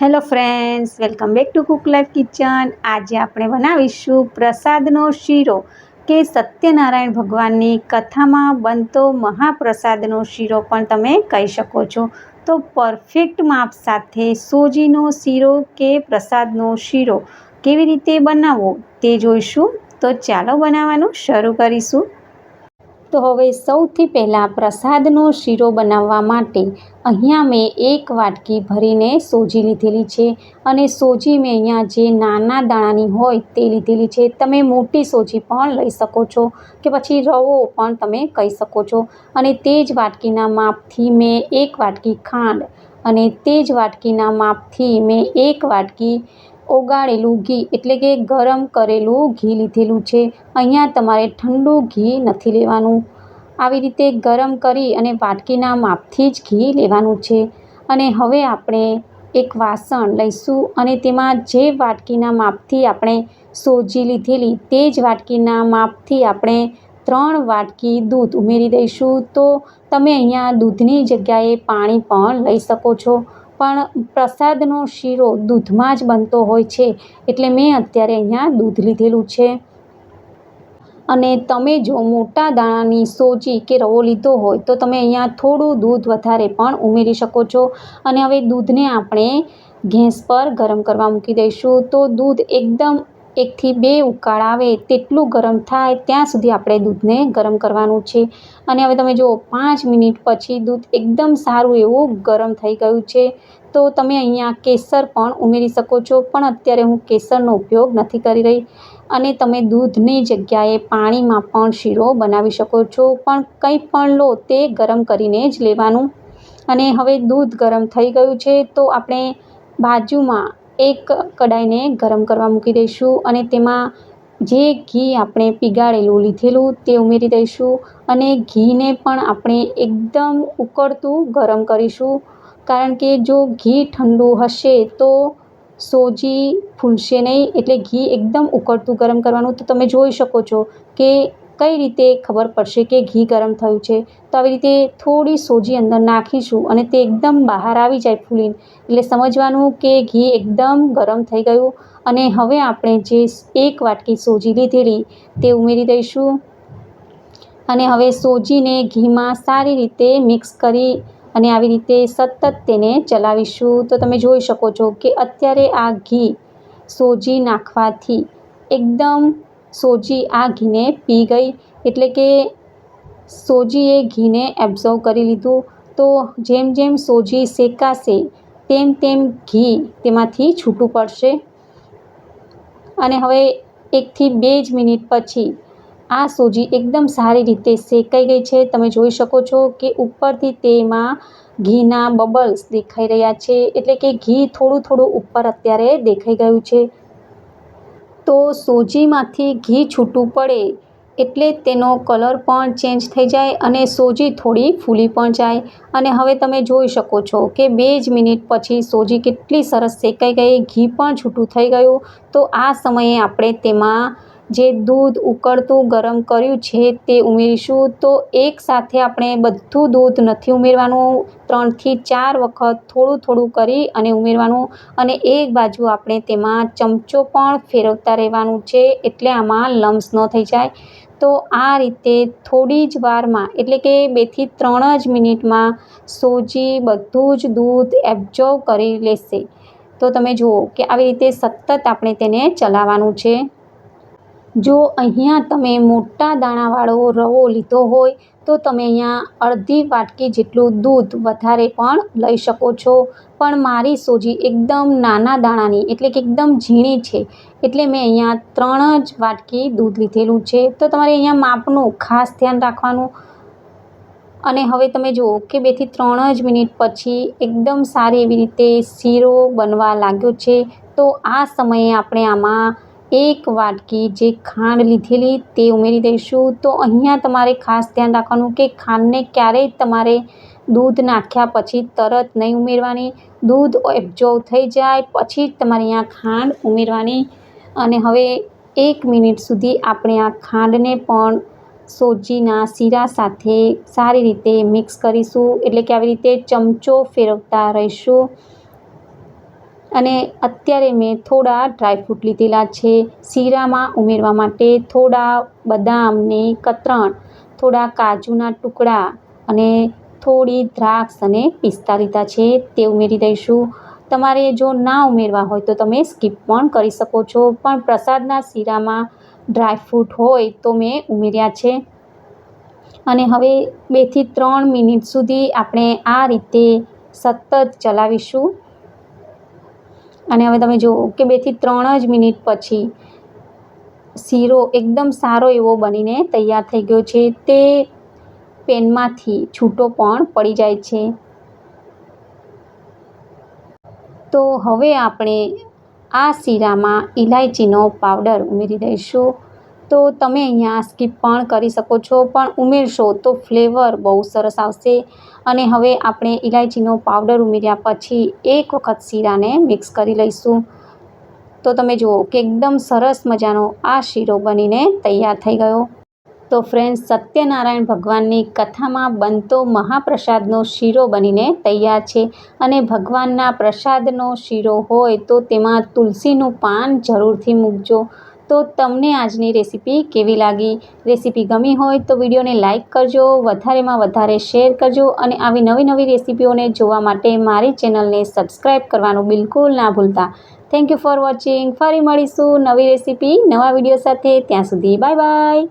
Hello friends welcome back to Cook Life Kitchen આજે આપણે બનાવીશું પ્રસાદનો શીરો કે સત્યનારાયણ ભગવાનની કથામાં બનતો મહાપ્રસાદનો શીરો પણ તમે કહી શકો છો. તો પરફેક્ટ માપ સાથે સોજીનો શીરો કે પ્રસાદનો શીરો કેવી રીતે બનાવવો તે જોઈશું. તો ચાલો બનાવવાનું શરૂ કરીશું. તો હવે સૌથી પહેલાં પ્રસાદનો શીરો બનાવવા માટે અહીંયા મેં એક વાટકી ભરીને સોજી લીધેલી છે અને સોજી મેં અહીંયા જે નાના દાણાની હોય તે લીધેલી છે. તમે મોટી સોજી પણ લઈ શકો છો કે પછી રવો પણ તમે કહી શકો છો. અને તે જ વાટકીના માપથી મેં એક વાટકી ખાંડ અને તે જ વાટકીના માપથી મેં એક વાટકી ઓગાળેલું ઘી, એટલે કે ગરમ કરેલું ઘી લીધેલું છે. અહીંયા તમારે ઠંડુ ઘી નથી લેવાનું. આવી રીતે ગરમ કરી અને વાટકીના માપથી જ ઘી લેવાનું છે. અને હવે આપણે એક વાસણ લઈશું અને તેમાં જે વાટકીના માપથી આપણે સોજી લીધેલી તે જ વાટકીના માપથી આપણે ત્રણ વાટકી દૂધ ઉમેરી દઈશું. તો તમે અહીંયા દૂધની જગ્યાએ પાણી પણ લઈ શકો છો. પણ પ્રસાદનો શીરો દૂધમાં જ બનતો હોય છે. એટલે મેં અત્યારે અહીંયા દૂધ લીધેલું છે. અને તમે જો મોટા દાણાની સોજી કે રવો લીધો હોય તો તમે અહીંયા થોડું દૂધ વધારે પણ ઉમેરી શકો છો. અને હવે દૂધને આપણે ગેસ પર ગરમ કરવા મૂકી દઈશું. તો દૂધ એકદમ એકથી બે ઉકાળ આવે, તેટલું ગરમ થાય, ત્યાં સુધી આપણે દૂધને ગરમ કરવાનું છે. અને હવે તમે જુઓ, પાંચ મિનિટ પછી દૂધ એકદમ સારું એવું ગરમ થઈ ગયું છે. તો તમે અહીંયા કેસર પણ ઉમેરી શકો છો, પણ અત્યારે હું કેસરનો ઉપયોગ નથી કરી રહી. અને તમે દૂધની જગ્યાએ પાણીમાં પણ શીરો બનાવી શકો છો, પણ કંઈ પણ લો, તે ગરમ કરીને જ લેવાનું. અને હવે દૂધ ગરમ થઈ ગયું છે, તો આપણે બાજુમાં એક કડાઈને ગરમ કરવા મૂકી દઈશું અને તેમાં જે ઘી આપણે પીગાળેલું, લીધેલું તે ઉમેરી દઈશું અને ઘીને પણ આપણે એકદમ ઉકળતું ગરમ કરીશું. કારણ કે જો ઘી ઠંડુ હશે તો સોજી ફૂલશે નહીં. એટલે ઘી એકદમ ઉકળતું ગરમ કરવાનું. તો તમે જોઈ શકો છો કે કઈ રીતે ખબર પડશે કે ઘી ગરમ થયું છે? તો આવી રીતે થોડી સોજી અંદર નાખીશું અને તે એકદમ બહાર આવી જાય ફૂલીને. એટલે સમજવાનું કે ઘી એકદમ ગરમ થઈ ગયું અને હવે આપણે જે એક વાટકી સોજી લીધેલી તે ઉમેરી દઈશું. અને હવે સોજીને ઘીમાં સારી રીતે મિક્સ કરી અને આવી રીતે સતત તેને ચલાવીશું. તો તમે જોઈ શકો છો કે અત્યારે આ ઘી સોજી નાખવાથી એકદમ સોજી આ ઘીને પી ગઈ એટલે કે સોજીએ ઘીને એબ્ઝર્વ કરી લીધું. તો જેમ જેમ સોજી શેકાશે, તેમ તેમ ઘી તેમાંથી છૂટું પડશે. અને હવે એકથી બે જ મિનિટ પછી આ સોજી એકદમ સારી રીતે શેકાઈ ગઈ છે. તમે જોઈ શકો છો કે ઉપરથી તેમાં ઘીના બબલ્સ દેખાઈ રહ્યા છે. એટલે કે ઘી થોડું થોડું ઉપર અત્યારે દેખાઈ ગયું છે. તો સોજીમાંથી ઘી છૂટું પડે એટલે તેનો કલર પણ ચેન્જ થઈ જાય અને સોજી થોડી ફૂલી પણ જાય. અને હવે તમે જોઈ શકો છો કે બે જ મિનિટ પછી સોજી કેટલી સરસ શેકાઈ ગઈ, ઘી પણ છૂટું થઈ ગયું. તો આ સમયે આપણે તેમાં જે દૂધ ઉકળતું ગરમ કર્યું છે તે ઉમેરીશું, તો એકસાથે આપણે બધું દૂધ નથી ઉમેરવાનું. ત્રણથી ચાર વખત થોડું થોડું કરી અને ઉમેરવાનું અને એક બાજુ આપણે તેમાં ચમચો પણ ફેરવતા રહેવાનું છે એટલે આમાં લમ્સ ન થઈ જાય. તો આ રીતે થોડી જ વારમાં, એટલે કે બેથી ત્રણ જ મિનિટમાં સોજી બધું જ દૂધ એબ્ઝોર્વ કરી લેશે. તો તમે જુઓ કે આવી રીતે સતત આપણે તેને ચલાવવાનું છે. જો અહીંયા તમે મોટા દાણાવાળો રવો લીધો હોય, તો તમે અહીંયા અડધી વાટકી જેટલું દૂધ વધારે પણ લઈ શકો છો. પણ મારી સોજી એકદમ નાના દાણાની, એટલે કે એકદમ ઝીણી છે. એટલે મેં અહીંયા ત્રણ જ વાટકી દૂધ લીધેલું છે. તો તમારે અહીંયા માપનું ખાસ ધ્યાન રાખવાનું. અને હવે તમે જુઓ કે બેથી ત્રણ જ મિનિટ પછી એકદમ સારી એવી રીતે શીરો બનવા લાગ્યો છે. તો આ સમયે આપણે આમાં એક વાટકી જે ખાંડ લીધેલી તે ઉમેરી દઈશું. તો અહીંયા તમારે ખાસ ધ્યાન રાખવાનું કે ખાંડને ક્યારેય તમારે દૂધ નાખ્યા પછી તરત નહીં ઉમેરવાની. દૂધ એબ્ઝોર્વ થઈ જાય પછી જ તમારે અહીંયા ખાંડ ઉમેરવાની. અને હવે એક મિનિટ સુધી આપણે આ ખાંડને પણ સોજીના શીરા સાથે સારી રીતે મિક્સ કરીશું. એટલે કે આવી રીતે ચમચો ફેરવતા રહીશું. અને અત્યારે મેં થોડા ડ્રાયફ્રૂટ લીધેલા છે. શીરામાં ઉમેરવા માટે થોડા બદામને કતરણ, થોડા કાજુના ટુકડા અને થોડી દ્રાક્ષ અને પિસ્તા લીધા છે. તે ઉમેરી દઈશું. તમારે જો ના ઉમેરવા હોય તો તમે સ્કીપ પણ કરી શકો છો. પણ પ્રસાદના શીરામાં ડ્રાયફ્રૂટ હોય તો મેં ઉમેર્યા છે. અને હવે બેથી ત્રણ મિનિટ સુધી આપણે આ રીતે સતત ચલાવીશું. અને હવે તમે જુઓ કે બેથી ત્રણ જ મિનિટ પછી શીરો એકદમ સારો એવો બનીને તૈયાર થઈ ગયો છે. તે પેનમાંથી છૂટો પણ પડી જાય છે. તો હવે આપણે આ શીરામાં ઇલાયચીનો પાવડર ઉમેરી દઈશું. તો તમે અહીંયા સ્કીપ પણ કરી શકો છો. પણ ઉમેરશો તો ફ્લેવર બહુ સરસ આવશે. અને હવે આપણે ઇલાયચીનો પાવડર ઉમેર્યા પછી એક વખત શીરાને મિક્સ કરી લઈશું. તો તમે જુઓ કે એકદમ સરસ મજાનો આ શીરો બનીને તૈયાર થઈ ગયો. તો ફ્રેન્ડ્સ સત્યનારાયણ ભગવાનની કથામાં બનતો મહાપ્રસાદનો શીરો બનીને તૈયાર છે. અને ભગવાનના પ્રસાદનો શીરો હોય તો તેમાં તુલસીનું પાન જરૂરથી મૂકજો. તો તમને આજની રેસીપી કેવી લાગી? રેસીપી ગમી હોય તો વિડીયોને લાઇક કરજો, વધારેમાં વધારે શેર કરજો અને આવી નવી નવી રેસીપીઓને જોવા માટે મારી ચેનલને સબસ્ક્રાઈબ કરવાનું બિલકુલ ના ભૂલતા. થેન્ક યુ ફોર વોચિંગ ફરી મળીશું નવી રેસીપી નવા વીડિયો સાથે. ત્યાં સુધી બાય બાય